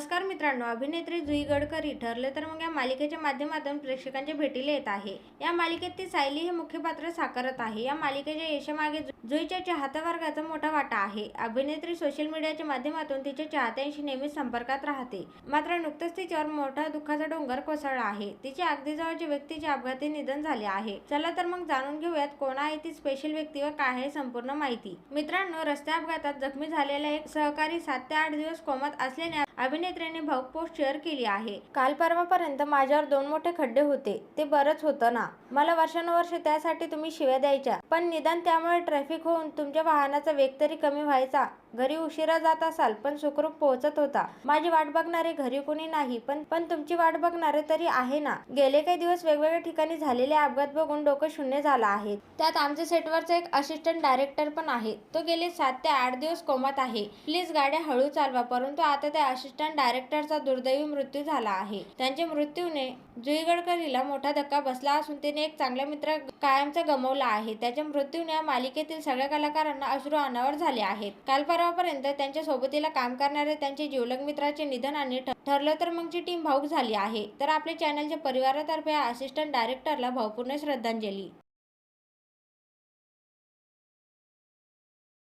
नमस्कार मित्रांनो अभिनेत्री जुई गडकरी ठरले तर मग या मालिकेच्या माध्यमातून प्रेक्षकांच्या भेटीला येत आहे. या मालिकेत ती सायली हे मुख्य पात्र साकारत आहे. या मालिकेच्या यशामागे जुईच्या चाहता वर्गाचा मोठा वाटा आहे. अभिनेत्री सोशल मीडियाच्या माध्यमातून तिच्या चाहत्यांशी नेहमी संपर्कात राहते. मात्र नुकतंच तिच्यावर मोठा दुःखाचा डोंगर कोसळला आहे. तिच्या अगदी जवळच्या व्यक्तीचे अपघाती निधन झाले आहे. चला तर मग जाणून घेऊयात कोण आहे ती स्पेशल व्यक्ती व काय आहे संपूर्ण माहिती. मित्रांनो रस्ते अपघातात जखमी झालेला एक सहकारी सात ते आठ दिवस कोमात असल्याने अभिनेत्रीने भाऊक पोस्ट शेअर केली आहे. काल परवापर्यंत माझ्यावर दोन मोठे खड्डे होते. ते बरंच होतं ना. मला वर्षानुवर्ष त्यासाठी तुम्ही शिव्या द्यायच्या. पण निदान त्यामुळे ट्रॅफिक होऊन तुमच्या वाहनाचा वेग तरी कमी व्हायचा. घरी उशिरा जात असाल पण सुखरूप पोहोचत होता. माझी वाट बघणारे घरी कोणी नाही पण पण तुमची वाट बघणारे तरी आहे ना. गेले काही दिवस वेगवेगळ्या ठिकाणी झालेले अपघात बघून डोकं शून्य झालं आहे. त्यात आमच्या सेटवरचा एक असिस्टंट डायरेक्टर पण आहे. तो गेले सात ते आठ दिवस कोमात आहे. प्लीज गाड्या हळू चालवा परंतु आता त्या असिस्टंट डायरेक्टरचा दुर्दैवी मृत्यू झाला आहे. त्यांच्या मृत्यूने जुई गडकरीला मोठा धक्का बसला असून तिने एक चांगला मित्र कायमचा गमावला आहे. त्याच्या मृत्यूने या मालिकेतील सगळ्या कलाकारांना अश्रू अनावर झाले आहेत. काल परवापर्यंत त्यांच्या सोबतीला काम करणारे त्यांचे जिवलग मित्राचे निधन आणि ठरलं तर मगची टीम भाऊक झाली आहे. तर आपल्या चॅनलच्या परिवारातर्फे या असिस्टंट डायरेक्टरला भावपूर्ण श्रद्धांजली.